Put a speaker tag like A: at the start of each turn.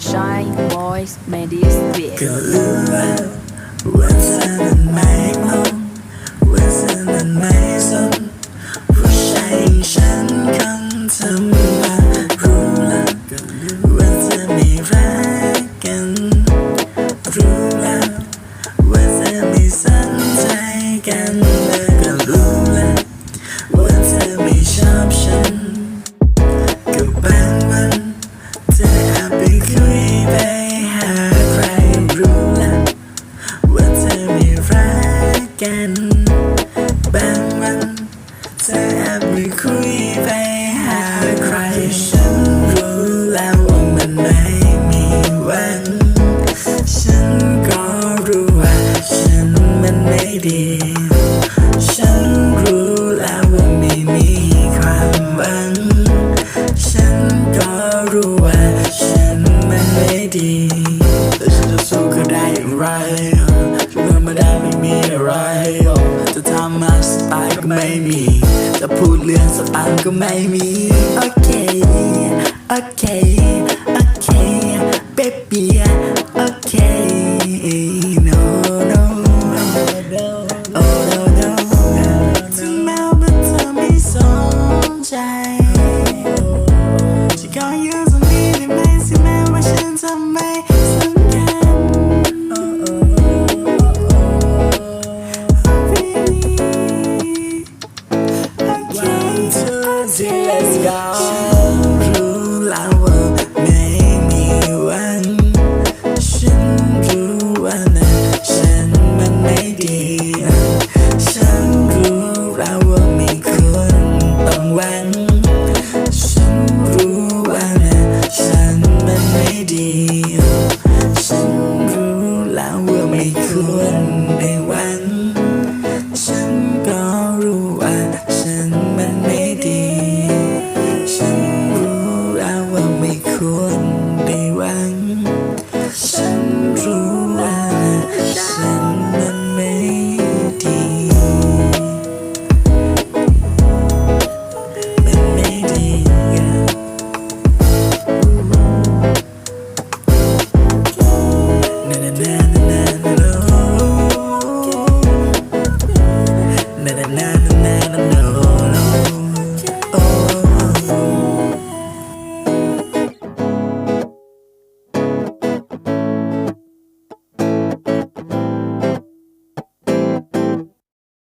A: Sunshine Voice Media Spirit
B: ก็รู้ว่าว่าเธอนั้นไม่มองว่าเธอนั้นไม่สนผู้ชายฉันคงทำมารู้แล้วว่าเธอไม่รักกันรู้แล้วว่าเธอไม่สนใจกันเลย นบางวันเธอแอบไปคุยไปหาใครฉันรู้แล้วว่ามันไม่มีวัน ฉันก็รู้ว่าฉันมันไม่ดี ฉันรู้แล้วว่าไม่มีความหวัง ฉันก็รู้ว่า ไม่มี จะพูดเรื่องสตังก็ไม่มี โอเค โอเค โอเค baby โอ two, three, let's go ฉันรู้แล้วว่าไม่มีวัน ฉันรู้ว่านะฉันมันไม่ดี ฉันรู้แล้วว่าไม่ควรต้องหวังฉันรู้ว่านะฉันมันไม่ดี ฉันรู้แล้วว่าไม่ควรได้หวัง better now.